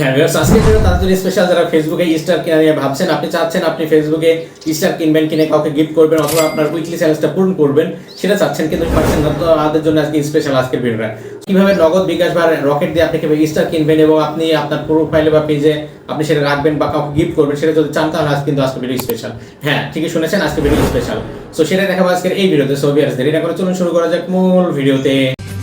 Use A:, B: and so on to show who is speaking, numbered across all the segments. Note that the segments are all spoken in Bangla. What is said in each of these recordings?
A: হ্যাঁ ভিউয়ার্স আজকে স্পেশাল যারা ফেসবুকে কিনে ভাবছেন, আপনি চাচ্ছেন আপনি ফেসবুকে কিনবেন, কিনে কাউকে গিফট করবেন অথবা আপনার উইকলি পূরণ করবেন, সেটা চাচ্ছেন কিন্তু পারছেন না, তো আমাদের জন্য আজকে স্পেশাল আজকের ভিডিওটা কীভাবে নগদ বিকাশ বা রকেট দিয়ে আপনি কীভাবে স্টার কিনবেন এবং আপনি আপনার প্রোফাইলে বা পেজে আপনি সেটা রাখবেন বা কাউকে গিফট করবেন, সেটা যদি চান তাহলে আজ কিন্তু আজকে ভিডিও স্পেশাল হ্যাঁ ঠিকই শুনেছেন, আজকে ভিডিও স্পেশাল সো সেটা দেখাবো আজকের এই ভিডিওতে সো ভিউয়ার্স দেরি না করে চলুন, শুরু করা যাক মূল ভিডিওতে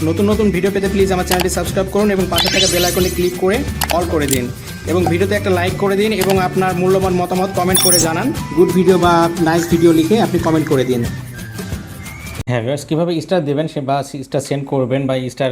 B: নতুন নতুন ভিডিও পেতে প্লিজ আমার চ্যানেলটি সাবস্ক্রাইব করুন এবং পাশে থাকা বেল আইকনে ক্লিক করে অল করে দিন। এবং ভিডিওতে একটা লাইক করে দিন এবং আপনার মূল্যবান মতামত কমেন্ট করে জানান। গুড ভিডিও বা নাইস ভিডিও লিখে আপনি কমেন্ট করে দিন।
C: হ্যাঁ ভিউয়ার্স কীভাবে স্টার দেবেন সে বা স্টার সেন্ড করবেন বা স্টার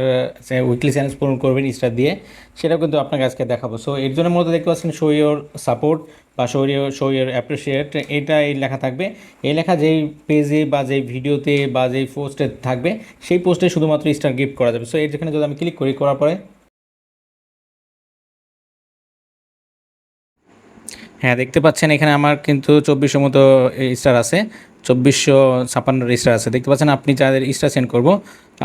C: উইকলি চ্যালেঞ্জ পূরণ করবেন স্টার দিয়ে, সেটাও কিন্তু আপনাকে আজকে দেখাবো। সো এর জন্য মূলত দেখতে পাচ্ছেন শো ইয়োর সাপোর্ট বা শরীর শো ইয়োর অ্যাপ্রিসিয়েট এটা এই লেখা থাকবে। এই লেখা যেই পেজে বা যেই ভিডিওতে বা যেই পোস্টে থাকবে, সেই পোস্টে শুধুমাত্র স্টার গিফট করা যাবে। সো এর যেখানে যদি আমি ক্লিক করি, করার পরে হ্যাঁ দেখতে পাচ্ছেন এখানে আমার কিন্তু চব্বিশের মতো স্টার আছে। চব্বিশশো ছাপ্পান্ন স্টার আছে। দেখতে পাচ্ছেন, আপনি যাদের স্টার সেন্ড করব।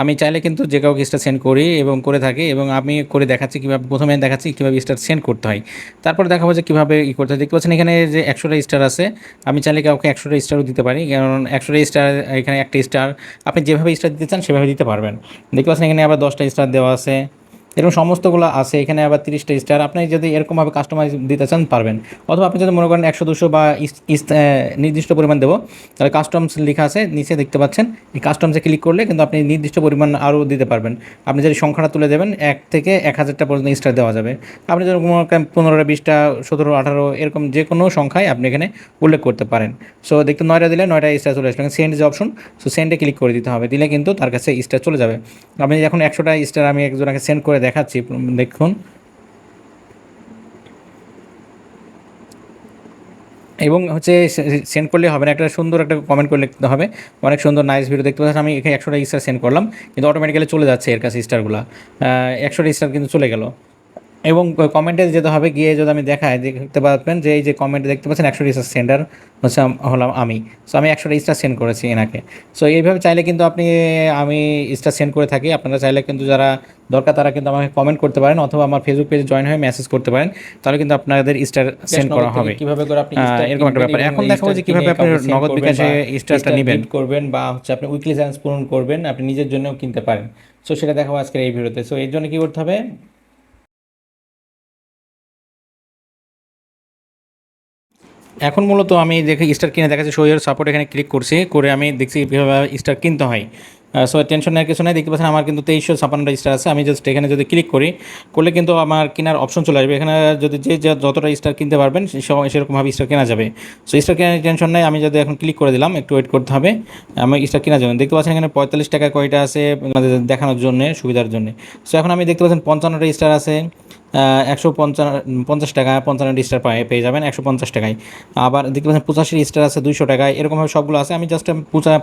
C: আমি চাইলে কিন্তু যে কাউকে স্টার সেন্ড করি এবং করে থাকি এবং আমি করে দেখাচ্ছি কীভাবে, প্রথমে দেখাচ্ছি কীভাবে স্টার সেন্ড করতে হয়। তারপর দেখাবো যে কীভাবে ই করতে হয়। দেখতে পাচ্ছেন, এখানে যে একশোটা স্টার আছে, আমি চাইলে কাউকে একশোটা স্টারও দিতে পারি। কারণ একশোটা স্টার এখানে একটা স্টার আপনি যেভাবে স্টার দিতে চান সেভাবে দিতে পারবেন। দেখতে পাচ্ছেন, এখানে আবার দশটা স্টার দেওয়া আছে। এরকম সমস্তগুলো আছে, এখানে আবার তিরিশটা স্টার আপনি যদি এরকমভাবে কাস্টমাইজ দিতে চান, পারবেন। অথবা আপনি যদি মনে করেন একশো, দুশো বা নির্দিষ্ট পরিমাণ দেবো, তাহলে কাস্টমস লেখা আছে, নিচে দেখতে পাচ্ছেন। এই কাস্টমসে ক্লিক করলে কিন্তু আপনি নির্দিষ্ট পরিমাণ আরও দিতে পারবেন। আপনি যদি সংখ্যাটা তুলে দেবেন, এক থেকে এক হাজারটা পর্যন্ত স্টার দেওয়া যাবে। আপনি যদি মনে করেন পনেরোটা, বিশটা, সতেরো, আঠারো, এরকম যে কোনো সংখ্যায় আপনি এখানে উল্লেখ করতে পারেন। সো দেখতে নয়টা দিলে নয়টা স্টার চলে আসবে সেন্ড যে অপশন সো সেন্ডে ক্লিক করে দিতে হবে। দিলে কিন্তু তার কাছে স্টার চলে যাবে। আপনি এখন একশোটা স্টার আমি একজনকে সেন্ড করে দেখাচ্ছি, দেখুন। এবং হচ্ছে সেন্ড করলে হবে না, একটা সুন্দর একটা কমেন্ট করে লিখতে হবে। অনেক সুন্দর নাইস ভিডিও দেখতে পাচ্ছেন। আমি এখানে একশোটা স্টার সেন্ড করলাম, কিন্তু অটোমেটিক্যালি চলে যাচ্ছে এর কাছে স্টারগুলো একশোটা স্টার কিন্তু চলে গেল। এবং কমেন্টে যেতে হবে গিয়ে যদি আমি দেখাই দেখতে পাবেন যে এই যে কমেন্টে দেখতে পাচ্ছেন একশো স্টার সেন্ডার হচ্ছে হলাম আমি। সো আমি একশোটা স্টার সেন্ড করেছি এনাকে। সো এইভাবে চাইলে কিন্তু আপনি আমি স্টার সেন্ড করে থাকি। আপনারা চাইলে কিন্তু যারা দরকার তারা কিন্তু আমাকে কমেন্ট করতে পারেন অথবা আমার ফেসবুক পেজে জয়েন হয়ে মেসেজ করতে পারেন। তাহলে কিন্তু আপনাদের স্টার সেন্ড করা হবে।
A: কীভাবে করে আপনি
C: এরকম একটা ব্যাপার। এখন দেখাবো যে কীভাবে আপনি নগদ বিকাশে
A: বা
C: স্টারটা
A: স্টার
C: নিবেন।
A: করবেন বা হচ্ছে আপনি উইকলি চ্যালেঞ্জ পূরণ করবেন আপনি নিজের জন্যও কিনতে পারেন। সো সেটা দেখাবো আজকের এই ভিডিওতে। সো এর জন্য কি করতে হবে?
C: এখন মূলত আমি দেখে স্টার কিনে দেখাচ্ছি শোয়ের সাপোর্ট এখানে ক্লিক করছি, করে আমি দেখছি কীভাবে স্টার কিনতে হয়। সো টেনশন নেওয়ার কিছু নাই, দেখতে পাচ্ছেন আমার কিন্তু তেইশশো ছাপান্নটা স্টার আছে, আমি জাস্ট এখানে যদি ক্লিক করি, করলে কিন্তু আমার কেনার অপশন চলে আসবে। এখানে যদি যে যতটা স্টার কিনতে পারবেন সেরকমভাবে স্টার কেনা যাবে। সো স্টার কেনার টেনশন নাই, আমি যদি এখন ক্লিক করে দিলাম, একটু ওয়েট করতে হবে, আমি স্টার কেনার জন্য। দেখতে পাচ্ছেন এখানে পঁয়তাল্লিশ টাকা কয়টা আছে আমাদের দেখানোর জন্য, সুবিধার জন্য। সো এখন আমি দেখতে পাচ্ছেন পঞ্চান্নটা স্টার আছে। একশো পঞ্চান্ন পঞ্চাশ টাকা পঞ্চান্নটি স্টার পায়ে, পেয়ে যাবেন একশো পঞ্চাশ টাকায়। আবার দেখতে পাচ্ছেন পঁচাশি স্টার আছে দুশো টাকায়। এরকমভাবে সবগুলো আছে। আমি জাস্ট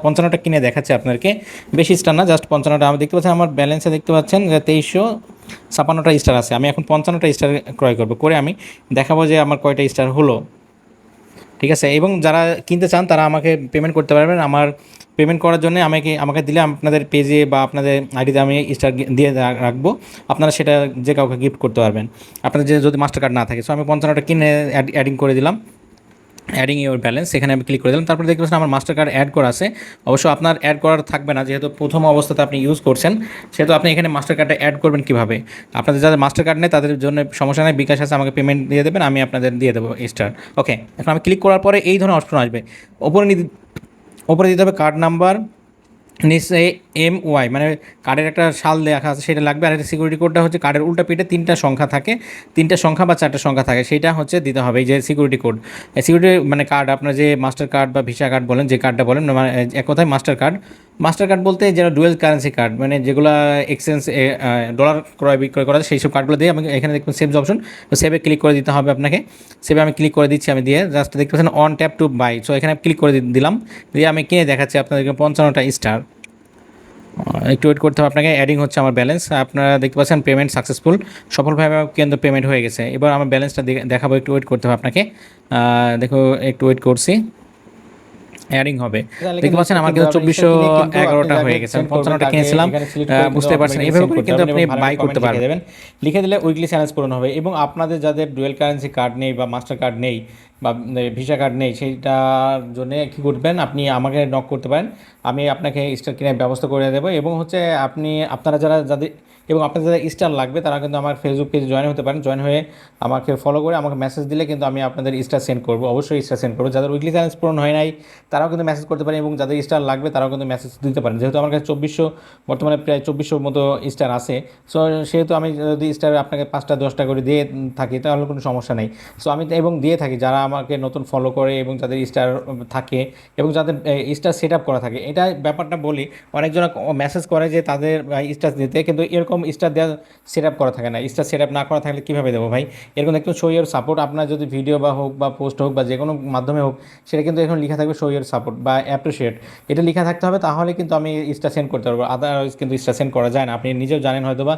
C: পঞ্চান্নটা কিনে দেখাচ্ছি আপনাকে বেশি স্টার না জাস্ট পঞ্চান্নটা। আমি দেখতে পাচ্ছেন আমার ব্যালেন্সে দেখতে পাচ্ছেন যে তেইশশো ছাপান্নটা স্টার আছে। আমি এখন পঞ্চান্নটা স্টার ক্রয় করব। করে আমি দেখাবো যে আমার কয়টা স্টার হলো। ঠিক আছে? এবং যারা কিনতে চান, তারা আমাকে পেমেন্ট করতে পারবেন। আমার পেমেন্ট করার জন্য আমাকে আমাকে দিলে আপনাদের পেজে বা আপনাদের আইডিতে আমি স্টার দিয়ে রাখব। আপনারা সেটা যে কাউকে গিফট করতে পারবেন। আপনাদের যে, যদি মাস্টার কার্ড না থাকে। সো আমি পঞ্চান্নটা কিনে অ্যাডিং করে দিলাম। অ্যাডিং ইউর ব্যালেন্স এখানে আমি ক্লিক করে দিলাম। তারপরে দেখতে পাচ্ছেন আমার মাস্টার কার্ড অ্যাড করা আছে। অবশ্য আপনার অ্যাড করার থাকবে না, যেহেতু প্রথম অবস্থাতে আপনি ইউজ করছেন, সেহেতু আপনি এখানে মাস্টার কার্ডটা অ্যাড করবেন কীভাবে? আপনাদের যাদের মাস্টার কার্ড নেই, তাদের জন্য সমস্যা নেই, বিকাশ আছে, আমাকে পেমেন্ট দিয়ে দেবেন, আমি আপনাদের দিয়ে দেবো স্টার ওকে এখন আমি ক্লিক করার পরে এই ধরনের অপশন আসবে। ওপরে ওপরে দিতে হবে কার্ড নাম্বার নিচে এম ওয়াই মানে কার্ডের একটা সাল দেখা আছে, সেটা লাগবে। আর একটা সিকিউরিটি কোডটা হচ্ছে কার্ডের উল্টা পিঠে তিনটা সংখ্যা থাকে, তিনটা সংখ্যা বা চারটা সংখ্যা থাকে, সেটা হচ্ছে দিতে হবে, এই যে সিকিউরিটি কোড সিকিউরিটি মানে কার্ড আপনার যে মাস্টার কার্ড বা ভিসা কার্ড বলেন, যে কার্ডটা বলেন মানে এক কথায় মাস্টার কার্ড মাস্টার কার্ড বলতে যেটা ডুয়েল কারেন্সি কার্ড মানে যেগুলো এক্সচেঞ্জ ডলার ক্রয় বিক্রয় করা সেই সব কার্ডগুলো দিয়ে আমি এখানে দেখবেন সেভ অপশন তো সেভে ক্লিক করে দিতে হবে আপনাকে। সেভে আমি ক্লিক করে দিচ্ছি আমি দিয়ে জাস্ট দেখতে পাচ্ছেন on tap to buy so এখানে ক্লিক করে দিলাম। দিয়ে আমি কিনে দেখাচ্ছি আপনাদেরকে পঞ্চান্নটা স্টার একটু ওয়েট করতে হবে। আপনাকে অ্যাডিং হচ্ছে আমার ব্যালেন্স আপনারা দেখতে পাচ্ছেন পেমেন্ট সাকসেসফুল সফলভাবে কিন্তু পেমেন্ট হয়ে গেছে। এবার আমার ব্যালেন্সটা দেখাবো একটু ওয়েট করতে হবে আপনাকে। দেখো একটু ওয়েট করছি।
A: অ্যাডিং হবে। দেখতে পাচ্ছেন আমার
C: কিন্তু
A: চব্বিশশো এগারোটা হয়ে গেছে।
C: করবেন
A: পঞ্চান্নটা কিনেছিলাম। বুঝতে পারছেন?
C: করতে
A: কিন্তু আপনি বাই করতে পারবেন।
C: দেবেন। লিখে দিলে উইকলি চ্যালেঞ্জ পূরণ হবে এবং আপনাদের যাদের ডুয়েল কারেন্সি কার্ড নেই বা মাস্টার কার্ড নেই বা ভিসা কার্ড নেই, সেইটার জন্য কী করবেন, আপনি আমাকে নক করতে পারেন, আমি আপনাকে স্টার কেনার ব্যবস্থা করে দেবো এবং হচ্ছে আপনি, আপনারা যারা যাদের, এবং আপনাদের যারা স্টার লাগবে, তারা কিন্তু আমার ফেসবুক পেজে জয়েন হতে পারেন জয়েন হয়ে আমাকে ফলো করে আমাকে মেসেজ দিলে কিন্তু আমি আপনাদের স্টার সেন্ড করব, অবশ্যই স্টার সেন্ড করব, যাদের উইকলি চ্যালেঞ্জ পূরণ হয় নাই, তারাও কিন্তু মেসেজ করতে পারেন এবং যাদের স্টার লাগবে, তারাও কিন্তু মেসেজ দিতে পারেন, যেহেতু আমার কাছে চব্বিশশো, বর্তমানে প্রায় চব্বিশশোর মতো স্টার আছে সো সেহেতু আমি যদি স্টার আপনাকে পাঁচটা দশটা করে দিয়ে থাকি, তাহলে কোনো সমস্যা নেই সো আমি, এবং দিয়ে থাকি, যারা আমাকে নতুন ফলো করে এবং যাদের স্টার থাকে এবং যাদের স্টার সেট আপ করা থাকে। এটা ব্যাপারটা বলি অনেকজন মেসেজ করে যে তাদের স্টার দিতে, কিন্তু এরকম স্টার দেওয়া সেট আপ করা থাকে না। স্টার সেট আপ না করা থাকলে কীভাবে দেবো ভাই? এরকম একটু শো ইয়ার সাপোর্ট আপনার যদি ভিডিও বা হোক বা পোস্ট হোক বা যে কোনো মাধ্যমে হোক, সেটা কিন্তু এখন লেখা থাকবে শো ইয়ার সাপোর্ট বা অ্যাপ্রিসিয়েট এটা লেখা থাকতে হবে, তাহলে কিন্তু আমি স্টার সেন্ড করতে পারব। আদারওয়াইজ কিন্তু স্টার সেন্ড করা যায় না। আপনি নিজেও জানেন হয়তো বা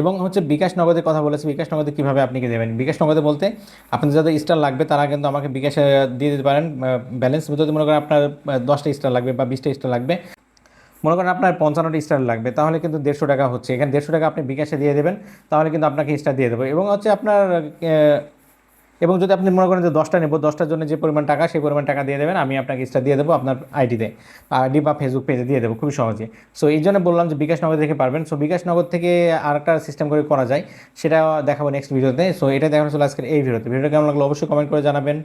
C: এবং হচ্ছে বিকাশ নগদের কথা বলেছি, বিকাশ নগদে কীভাবে আপনি কি দেবেন? বিকাশ নগদে বলতে আপনাদের যাদের স্টার লাগবে, তারা কিন্তু আমাকে বিকাশে দিয়ে দিতে পারেন ব্যালেন্স যদি মনে করেন আপনার দশটা স্টার লাগবে বা বিশটা স্টার লাগবে। মনে করেন আপনার পঞ্চান্নটা স্টার লাগবে, তাহলে কিন্তু দেড়শো টাকা হচ্ছে। এখানে দেড়শো টাকা আপনি বিকাশে দিয়ে দেবেন, তাহলে কিন্তু আপনাকে স্টার দিয়ে দেবো। এবং হচ্ছে আপনার এবং যদি আপনি মনে করেন যে দশটা নেব, দশটার জন্য যে পরিমাণ টাকা, সেই পরিমাণ টাকা দিয়ে দেবেন, আমি আপনাকে এক্সট্রা দিয়ে দেবো আপনার আইডিতে আইডি বা ফেসবুক পেজে দিয়ে দেবো, খুবই সহজে। সো এই জন্য বললাম যে বিকাশনগর থেকে পারবেন। সো বিকাশনগর থেকে আর একটা সিস্টেম করে করা যায়, সেটা দেখাবো নেক্সট ভিডিওতে সো এটা দেখানো ছিল আজকের এই ভিডিওতে ভিডিওটা কেমন লাগল অবশ্যই কমেন্ট করে জানাবেন।